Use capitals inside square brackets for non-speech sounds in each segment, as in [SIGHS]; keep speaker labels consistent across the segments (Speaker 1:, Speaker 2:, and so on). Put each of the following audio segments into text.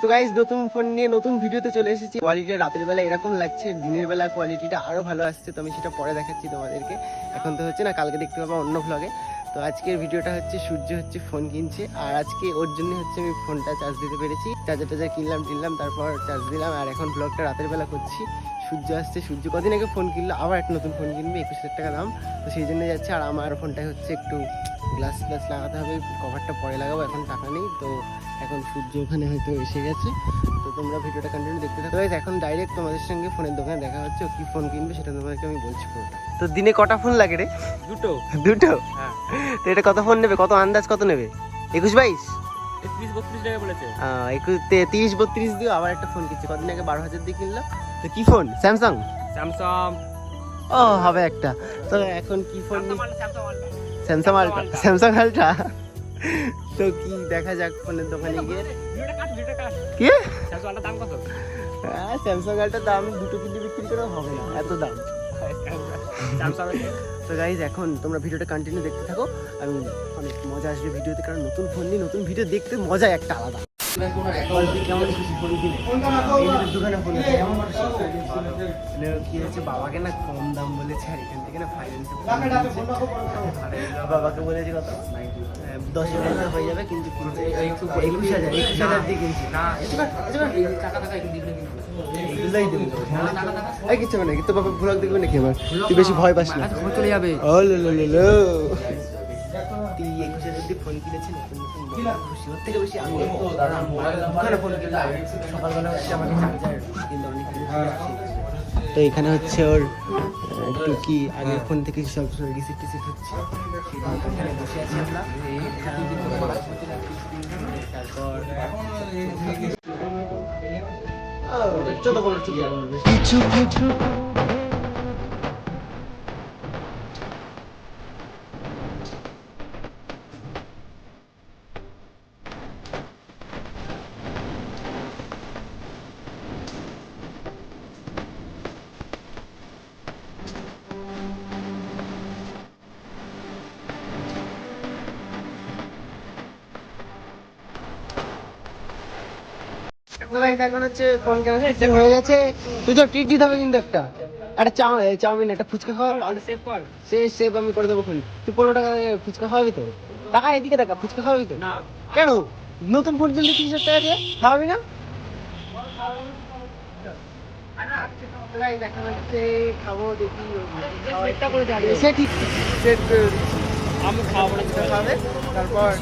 Speaker 1: তো গাইজ নতুন ফোন নিয়ে নতুন ভিডিওতে চলে এসেছি। কোয়ালিটিটা রাতের বেলা এরকম লাগছে, দিনের বেলা কোয়ালিটিটা আরও ভালো আসছে, তো আমি সেটা পরে দেখাচ্ছি তোমাদেরকে। এখন তো হচ্ছে না, কালকে দেখতে পাবো অন্য ভ্লগে তো আজকের ভিডিওটা হচ্ছে সূর্য হচ্ছে ফোন কিনছে, আর আজকে ওর জন্য হচ্ছে আমি ফোনটা চার্জ দিতে পেরেছি। চার্জার টার্জার কিনলাম কিনলাম, তারপর চার্জ দিলাম, আর এখন ব্লগটা রাতের বেলা করছি। সূর্য আসছে, সূর্য কদিন আগে ফোন কিনলো, আবার একটা নতুন ফোন কিনবে, একুশ হাজার টাকা দাম। তো সেই জন্য যাচ্ছে, আর আমার ফোনটা হচ্ছে একটু গ্লাস গ্লাস লাগাতে হবে কভারটা পরে লাগাবো এখন টাকা নেই তো এখন সূর্য ওখানে হয়তো এসে গেছে। তো তোমরা ভিডিওটা কন্টিনিউ দেখতে থাকো। এখন ডাইরেক্ট তোমাদের সঙ্গে ফোনের দোকানে দেখা হচ্ছে ও কি ফোন কিনবে সেটা তোমাদেরকে আমি বলছি তো দিনে কটা ফোন লাগে রে?
Speaker 2: দুটো।
Speaker 1: দুটো?
Speaker 2: হ্যাঁ।
Speaker 1: তো এটা কত ফোন নেবে? কত আন্দাজ কত নেবে? একুশ বাইশ?
Speaker 2: একত্রিশ বত্রিশ টাকা বলেছে।
Speaker 1: একুশ তে- তিরিশ বত্রিশ দিয়ে আবার একটা ফোন কিনছে। কদিন আগে বারো হাজার দিয়ে কিনলাম তো কি ফোন স্যামসাং
Speaker 2: স্যামসাং
Speaker 1: ও হবে একটা। তো এখন কি phone Samsung ultra. Samsung ultra. তো কি দেখা যাক ফোনের দোকানে গিয়ে। কি? হ্যাঁ স্যামসাং আলট্রা দাম দুটো কিনতে বিক্রি করে হবে না এত দাম। তো গাইজ এখন তোমরা ভিডিওটা কন্টিনিউ দেখতে থাকো। আমি অনেক মজা আসবে ভিডিওতে কারণ নতুন ফোন নিয়ে নতুন ভিডিও দেখতে মজা একটা আলাদা। কি হচ্ছে বাবাকে না কম দাম বলেছে আর এখান থেকে না ফাইন্যান্সে বাবাকে বলেছে কত? দশ হাজার টাকা হয়ে যাবে কিন্তু একুশ হাজার একুশ হাজার দিয়ে কিনছি।
Speaker 2: না টাকা টাকা কিন্তু
Speaker 1: কিচ্ছু মানে তো বাবা ভ্লগ দেখবে নাকি আমার? তুই বেশি ভয় পাস না।
Speaker 2: চলে যাবে।
Speaker 1: ফোন কিনেছি নতুন নতুন খুশি ওর থেকে বেশি আমি ওখানে ফোন কিনলাম সকালবেলা হচ্ছে আমাকে চার্জার কিন্তু অনেক তো এখানে হচ্ছে ওর আহ, একটু কি আগের ফোন থেকে সব রিসিট টিসিট হচ্ছে। এখানে বসে আছি আমরা। তারপর চোদ্দ পনেরো চোদ্দ পনেরো কিছু কিছু এখন হচ্ছে কেনা হয়ে গেছে। তুই তো ট্রিট দিতে হবে কিন্তু একটা। একটা চাউ- চাউমিন একটা ফুচকা খাওয়া
Speaker 2: সেভ কর।
Speaker 1: সে সেভ আমি করে দেবো ফোন তুই পনেরো টাকা ফুচকা খাওয়াবি তো? টাকা এদিকে টাকা ফুচকা খাওয়াবি তো?
Speaker 2: না।
Speaker 1: কেন? নতুন ফোন কিনলে তিরিশ হাজার টাকা দিয়ে? খাওয়াবি না? দেখা যাচ্ছে খাব দেখি সে ঠিক
Speaker 2: আমি খাওয়াবো
Speaker 1: খাবে তারপর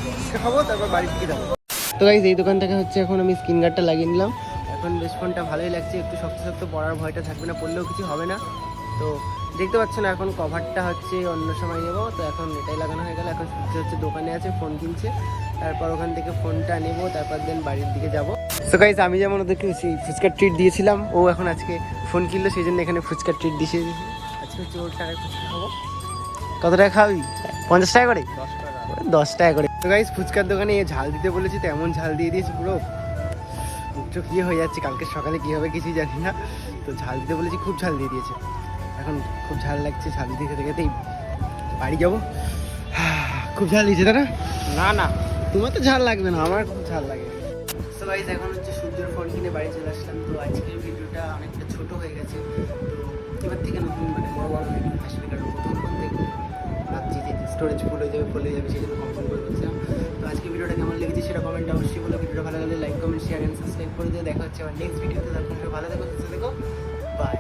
Speaker 1: খাব তারপর বাড়ি থেকে যাব। তো গাইজ এই দোকান থেকে হচ্ছে এখন আমি স্ক্রিন গার্ডটা লাগিয়ে নিলাম। এখন বেশ ফোনটা ভালোই লাগছে, একটু শক্ত শক্ত পড়ার ভয়টা থাকবে না পড়লেও কিছু হবে না। তো দেখতে পাচ্ছ না, এখন কভারটা হচ্ছে অন্য সময় নেব। তো এখন এটাই লাগানো হয়ে গেল, এখন সূর্য হচ্ছে দোকানে আছে ফোন কিনছে। তারপর ওখান থেকে ফোনটা নেব, তারপর দেন বাড়ির দিকে যাব। তো গাইজ আমি যেমন ওদেরকে সেই ফুচকার ট্রিট দিয়েছিলাম, ও এখন আজকে ফোন কিনলো, সেই জন্য এখানে ফুচকার ট্রিট দিয়েছে। আজকে হচ্ছে ওর টাকায় ফুচকা খাব। কত টাকা খাওয়াবি পঞ্চাশ টাকা করে?
Speaker 2: দশ
Speaker 1: দশ টাকা করে তো গাইস ফুচকার দোকানে ঝাল দিতে বলেছি তো এমন ঝাল দিয়ে দিয়েছি পুরো। মুখটা কি হয়ে যাচ্ছে কালকে সকালে কি হবে কিছুই জানি না। তো ঝাল দিতে বলেছি খুব ঝাল দিয়ে দিয়েছে। এখন খুব ঝাল লাগছে ঝাল দিতে খেতে খেতেই। বাড়ি যাব? [SIGHS] খুব ঝাল দিয়েছে তাই না?
Speaker 2: না
Speaker 1: তোমার তো ঝাল লাগবে না আমার খুব ঝাল লাগে। তো গাইস এখন হচ্ছে সূর্যের ফোন কিনে বাড়ি চলে আসলাম। তো আজকের ভিডিওটা অনেকটা ছোট হয়ে গেছে। তো এবার থেকে নতুন মানে বড় বড় ভিডিও আসবে কারণ প্রথম স্টোরেজ ফুল হয়ে যাবে ফুল হয়ে যাবে সেই জন্য কমপ্লেন করে বলছিলাম তো আজকে ভিডিওটা কেমন লেগেছে সেটা কমেন্ট অবশ্যই বলো। ভিডিওটা ভালো লাগলে like comment share and subscribe করে দিয়ে দেখা হচ্ছে আমার নেক্সট ভিডিওতে তখন ভালো থেকো, সুস্থ থেকো। বাই